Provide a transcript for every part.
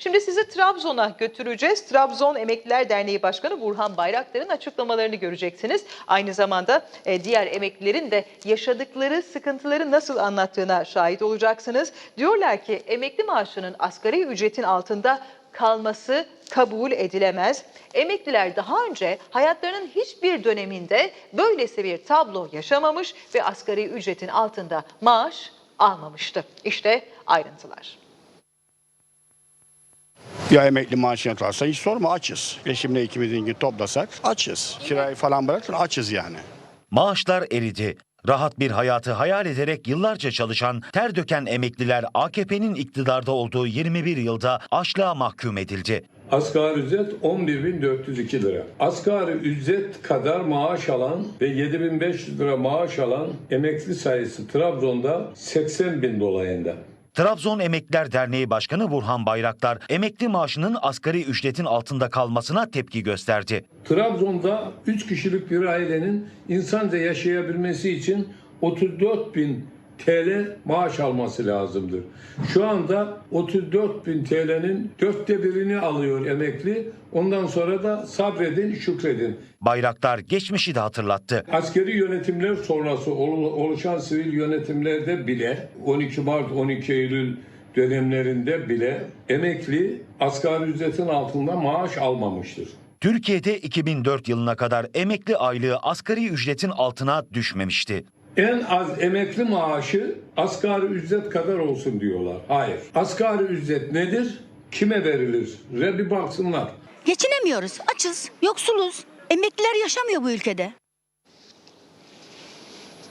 Şimdi sizi Trabzon'a götüreceğiz. Trabzon Emekliler Derneği Başkanı Burhan Bayraktar'ın açıklamalarını göreceksiniz. Aynı zamanda e, diğer emeklilerin de yaşadıkları sıkıntıları nasıl anlattığına şahit olacaksınız. Diyorlar ki emekli maaşının asgari ücretin altında kalması kabul edilemez. Emekliler daha önce hayatlarının hiçbir döneminde böylesi bir tablo yaşamamış ve asgari ücretin altında maaş almamıştı. İşte ayrıntılar. Ya emekli maaşına kalsa hiç sorma açız. Eşimle ikimizin toplasak açız. Kirayı falan bırakın açız yani. Maaşlar eridi. Rahat bir hayatı hayal ederek yıllarca çalışan, ter döken emekliler AKP'nin iktidarda olduğu 21 yılda açlığa mahkum edildi. Asgari ücret 11.402 lira. Asgari ücret kadar maaş alan ve 7.500 lira maaş alan emekli sayısı Trabzon'da 80 bin dolayında. Trabzon Emekliler Derneği Başkanı Burhan Bayraktar, emekli maaşının asgari ücretin altında kalmasına tepki gösterdi. Trabzon'da 3 kişilik bir ailenin insanca yaşayabilmesi için 34 bin TL maaş alması lazımdır. Şu anda 34 bin TL'nin dörtte birini alıyor emekli. Ondan sonra da sabredin, şükredin. Bayraktar geçmişi de hatırlattı. Askeri yönetimler sonrası olu- oluşan sivil yönetimlerde bile 12 Mart 12 Eylül dönemlerinde bile emekli asgari ücretin altında maaş almamıştır. Türkiye'de 2004 yılına kadar emekli aylığı asgari ücretin altına düşmemişti. En az emekli maaşı asgari ücret kadar olsun diyorlar. Hayır. Asgari ücret nedir? Kime verilir? Re bir baksınlar. Geçinemiyoruz, açız, yoksuluz. Emekliler yaşamıyor bu ülkede.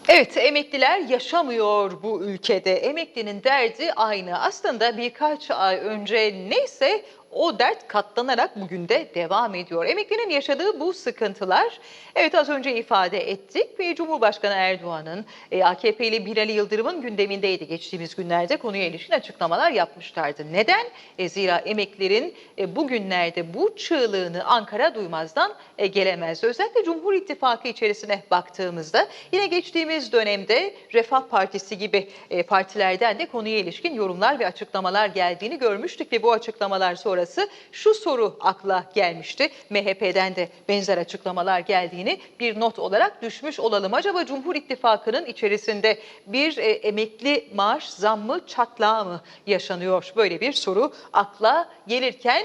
Evet, emekliler yaşamıyor bu ülkede. Emeklinin derdi aynı. Aslında birkaç ay önce neyse o dert katlanarak bugün de devam ediyor. Emeklinin yaşadığı bu sıkıntılar, evet az önce ifade ettik ve Cumhurbaşkanı Erdoğan'ın e, AKP'li Binali Yıldırım'ın gündemindeydi geçtiğimiz günlerde konuya ilişkin açıklamalar yapmışlardı. Neden? E, zira emeklerin e, bugünlerde bu çığlığını Ankara duymazdan e, gelemez. Özellikle Cumhur İttifakı içerisine baktığımızda yine geçtiğimiz dönemde Refah Partisi gibi e, partilerden de konuya ilişkin yorumlar ve açıklamalar geldiğini görmüştük ve bu açıklamalar sonrası şu soru akla gelmişti. MHP'den de benzer açıklamalar geldiğini bir not olarak düşmüş olalım. Acaba Cumhur İttifakı'nın içerisinde bir e, emekli maaş zammı çatlağı mı yaşanıyor? Böyle bir soru akla gelirken